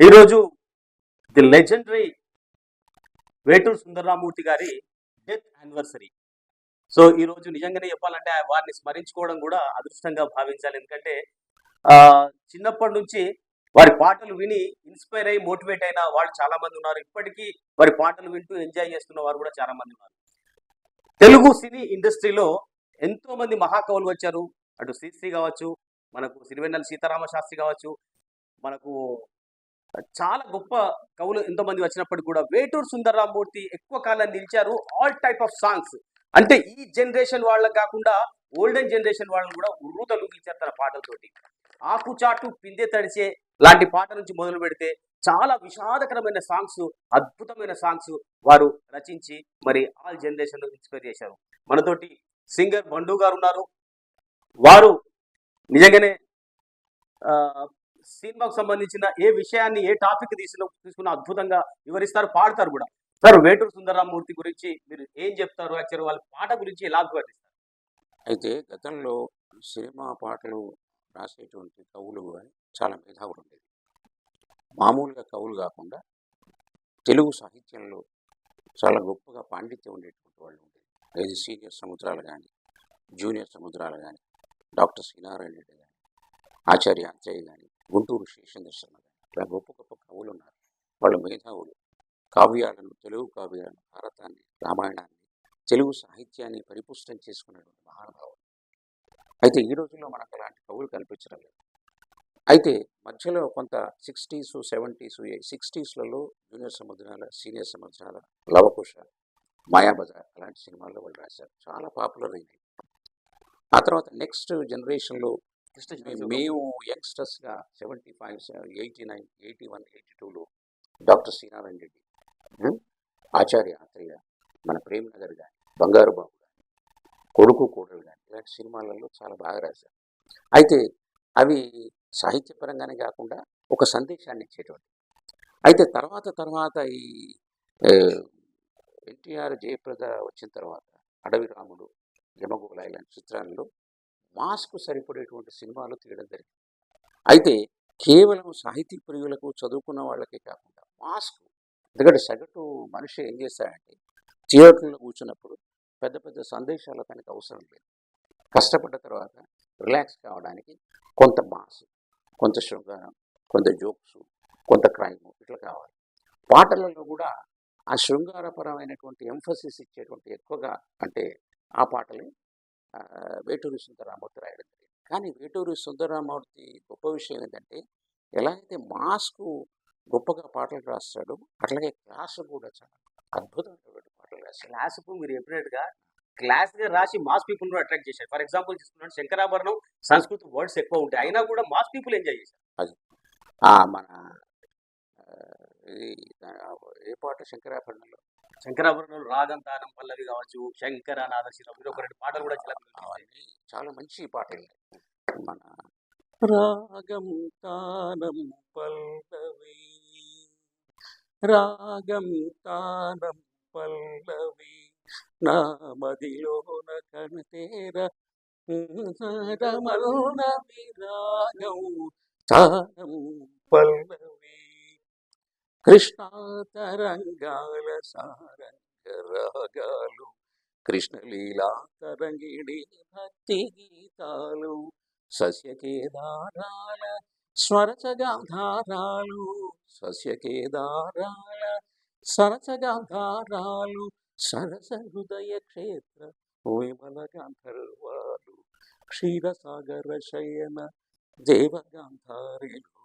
ఈరోజు the legendary Veturi Sundararama Murthy గారి death anniversary. So ఈ రోజు నిజంగానే చెప్పాలంటే వారిని స్మరించుకోవడం కూడా అదృష్టంగా భావించాలి. ఎందుకంటే చిన్నప్పటి నుంచి వారి పాటలు విని ఇన్స్పైర్ అయ్యి మోటివేట్ అయిన వాళ్ళు చాలా మంది ఉన్నారు. ఇప్పటికీ వారి పాటలు వింటూ ఎంజాయ్ చేస్తున్న వారు కూడా చాలా మంది ఉన్నారు. తెలుగు సినీ ఇండస్ట్రీలో ఎంతో మంది మహాకవులు వచ్చారు. అటు శ్రీశ్రీ కావచ్చు మనకు సిరివెన్నెల సీతారామ శాస్త్రి కావచ్చు మనకు చాలా గొప్ప కవులు ఎంతో మంది వచ్చినప్పటికీ కూడా వేటూరు సుందరరామూర్తి ఎక్కువ కాలం నిలిచారు. ఆల్ టైప్ ఆఫ్ సాంగ్స్ అంటే ఈ జనరేషన్ వాళ్ళకి కాకుండా ఓల్డెన్ జనరేషన్ వాళ్ళని కూడా ఉర్రూతలు తొలగించారు తన పాటలతోటి. ఆకుచాటు పిందె తడిచే లాంటి పాట నుంచి మొదలు పెడితే చాలా విషాదకరమైన సాంగ్స్ అద్భుతమైన సాంగ్స్ వారు రచించి మరి ఆల్ జనరేషన్ ఇన్స్పైర్ చేశారు. మనతోటి సింగర్ బండు గారు ఉన్నారు. వారు నిజంగానే సినిమాకు సంబంధించిన ఏ విషయాన్ని ఏ టాపిక్ తీసుకున్న తీసుకున్న అద్భుతంగా వివరిస్తారు పాడతారు కూడా. సార్ వేటూరు సుందరరామూర్తి గురించి మీరు ఏం చెప్తారు? యాక్చువల్ వాళ్ళ పాట గురించి ఎలా వివరిస్తారు అయితే గతంలో సినిమా పాటలు రాసేటువంటి కవులు కానీ చాలా మేధావులు ఉండేది మామూలుగా కవులు కాకుండా తెలుగు సాహిత్యంలో చాలా గొప్పగా పాండిత్యం ఉండేటువంటి వాళ్ళు ఉండేది లేదు సీనియర్ సముద్రాలు కానీ జూనియర్ సముద్రాలు కానీ డాక్టర్ శ్రీనారాయణ రెడ్డి కానీ ఆచార్య అంచయ్య కానీ గుంటూరు శేషేంద్ర శర్మ కానీ ఇలా గొప్ప గొప్ప కవులు ఉన్నారు. వాళ్ళ మేధావులు. కావ్యాలను తెలుగు కావ్యాలను భారతాన్ని రామాయణాన్ని తెలుగు సాహిత్యాన్ని పరిపుష్టం చేసుకున్నటువంటి మహానుభావులు. అయితే ఈ రోజుల్లో మనకు అలాంటి కవులు కనిపించడం లేదు. అయితే మధ్యలో కొంత సిక్స్టీస్ సెవెంటీస్ సిక్స్టీస్లలో జూనియర్ సముద్రాల సీనియర్ సముద్రాల లవకుశ మాయాబజార్ అలాంటి సినిమాల్లో వాళ్ళు రాశారు. చాలా పాపులర్ అయినాయి. ఆ తర్వాత నెక్స్ట్ జనరేషన్లో మేము యంగ్స్టర్స్గా seventy five eighty nine eighty one eighty టూలో డాక్టర్ శ్రీనారాయణ రెడ్డి? ఆచార్య ఆత్రేయ మన ప్రేమ్ నగర్ కానీ బంగారు బాబు కానీ కొడుకు కోడలు కానీ ఇలాంటి సినిమాలలో చాలా బాగా రాశారు అయితే అవి సాహిత్యపరంగానే కాకుండా ఒక సందేశాన్ని ఇచ్చేటువంటి అయితే తర్వాత తర్వాత ఈ ఎన్టీఆర్ జయప్రద వచ్చిన తర్వాత అడవి రాముడు యమగోళ ఇలాంటి చిత్రాల్లో మాస్కు సరిపడేటువంటి సినిమాలు తీయడం జరిగింది. అయితే కేవలం సాహితీ ప్రియులకు చదువుకున్న వాళ్ళకే కాకుండా మాస్కు ఎందుకంటే సగటు మనిషి ఏం చేస్తాడంటే థియేటర్లో కూర్చున్నప్పుడు పెద్ద పెద్ద సందేశాలు తనకి అవసరం లేదు. కష్టపడ్డ తర్వాత రిలాక్స్ కావడానికి కొంత మాస్ కొంత శృంగారం కొంత జోక్స్ కొంత క్రైమ్ ఇట్లా కావాలి. పాటలలో కూడా ఆ శృంగారపరమైనటువంటి ఎంఫసిస్ ఇచ్చేటువంటి ఎక్కువగా అంటే ఆ పాటలే వేటూరి సుందరరామూర్తి రాయడం జరిగింది. కానీ వేటూరి సుందరరామూర్తి గొప్ప విషయం ఏంటంటే ఎలా అయితే మాస్కు గొప్పగా పాటలు రాస్తాడో అట్లాగే క్లాస్ కూడా చాలా అద్భుతమైనటువంటి పాటలు రాశాడు క్లాసుకు మీరు చెప్పినట్టుగా క్లాస్గా రాసి మాస్ పీపుల్ కూడా అట్రాక్ట్ చేశారు. ఫర్ ఎగ్జాంపుల్ తీసుకున్నాడు శంకరాభరణం సంస్కృత వర్డ్స్ ఎక్కువ ఉంటాయి. అయినా కూడా మాస్ పీపుల్ ఎంజాయ్ చేశారు. ఆ మన ఏ పాట శంకరాభరణంలో? శంకరాభరణం రాగం తానం పల్లవి కావచ్చు శంకర నాదశిరం మీరు ఒక రెండు పాటలు కూడా చాలా అవన్నీ చాలా మంచి పాటలు మన రాగం తానం పల్లవి రాగం తానం పల్లవి నా మదిలోన కణతేర రమణవి రాగం తానం పల్లవి కృష్ణా తరంగాల సారంగ రాగాలు కృష్ణలీలా తరంగిడి భక్తి గీతాలు సస్యకేదారాల స్వరచగాధారాలు సస్యకేదారాల సరసగాధారాలు సరస హృదయ క్షేత్ర విమల గంధర్వాలు క్షీరసాగర శయన దేవగాంధారిలు.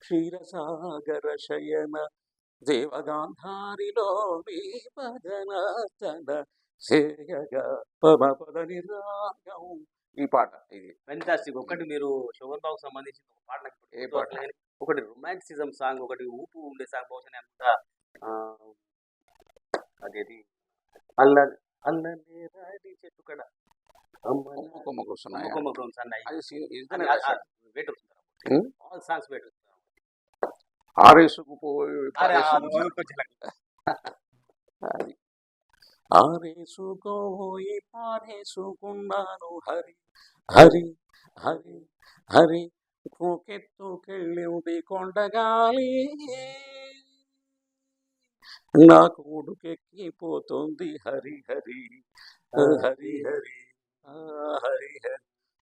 క్షీరసాగర శయన దేవగాంధారిలో మీ పదనాతన సేయగా పమ పద నిరాగం. ఈ పాట ఇది. ఫెంటాస్టిక్ ఒకటి మీరు శోభన్ బాబుకి సంబంధించిన ఒక పాట ఏ పాట? ఒకటి రొమాంటిసిజం సాంగ్ ఒకటి ఊపు ఉండే సాంగ్ బహుశా అనుకుంటా. ఆ, అదేది? అల్ల అల్లనే రాడి చెట్టు కడ. కొమ్మకు వస్తున్నాయి? కొమ్మకు వస్తున్నాయి. వెయిట్ వస్తున్నారు ఆల్ సాంగ్స్ వెయిట్ వస్తున్నారు ఆరేసుకు పోయి అది. ఆరేసుకోయి పారేసుకున్నాను హరి హరి హరి హరి. కోకెత్తుకెళ్ళి కొండగాలి. నా కొడుకెక్కిపోతుంది హరి హరి హరి హరి హరి హరి.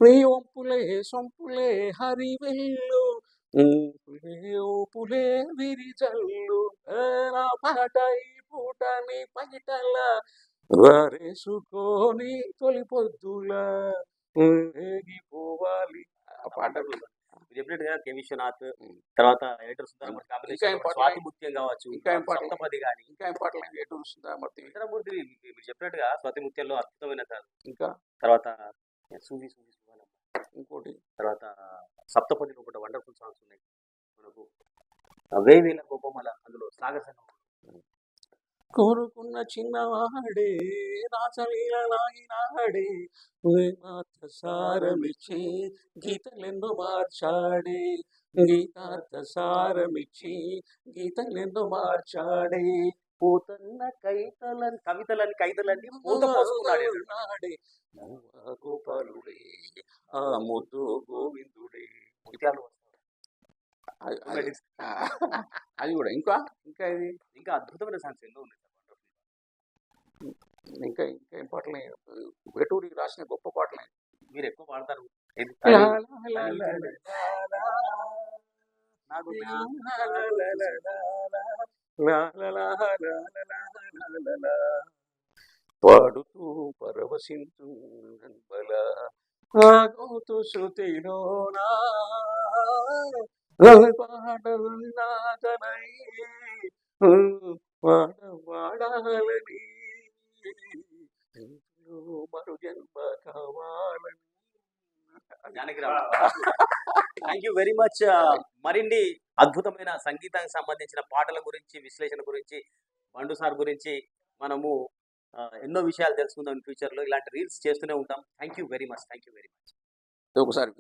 నీ ఒంపులే సొంపులే హరి వెళ్ళు. పులే విరిజల్లు నా పాట ఈ పూట నీ పగిటల. వారేసుకొని తొలి పొద్దుల ఏగిపోవాలి ఆ పాట మీరు గా కె విశ్వనాథ్ తర్వాత ఎయిటర్ స్వాతిముత్యం కావచ్చు సప్తపది కానీ ఇంకా ఇంపార్టెంట్ ఎయిటర్ సుందరమూర్తి. సుందరమూర్తి మీరు చెప్పినట్టుగా స్వాతిముత్యంలో అద్భుతమైన ఇంకా? తర్వాత ఇంకోటి? తర్వాత సప్తపది ఒకటి వండర్ఫుల్ సాంగ్స్ ఉన్నాయి మనకు. వేవేల వేల అలా అందులో సాగర్ సంగం కోరుకున్న చిన్నవాడే రాసలీల నాగినాడే సారమిచ్చి గీతలెందు మార్చాడే గీతార్థ సారమిచ్చి గీతలెందు మార్చాడే. పోతన్న కైతలని కవితలని కైతలని పూత నాడే గోపాలుడే ఆ ముద్దు గోవిందుడే. ముత్యాలు అది కూడా ఇంకా ఇంకా ఇది ఇంకా అద్భుతమైన సాంగ్స్ ఎన్నో ఉన్నాయి ఇంకా ఇంకా ఏం పాటలు వేటూరికి రాసిన గొప్ప పాటలు మీరు ఎక్కువ పాడతారు పాడుతూ పరవశింతు బల ఆగుతూ శృతిలోనా మరు జన్మ కావాలని థ్యాంక్ యూ వెరీ మచ్ మరిన్ని అద్భుతమైన సంగీతానికి సంబంధించిన పాటల గురించి విశ్లేషణ గురించి బండు సార్ గురించి మనము ఆ, ఎన్నో విషయాలు తెలుసుకుందాం ఫ్యూచర్లో ఇలాంటి రీల్స్ చేస్తూనే ఉంటాం. Thank you very much thank you very much ఒకసారి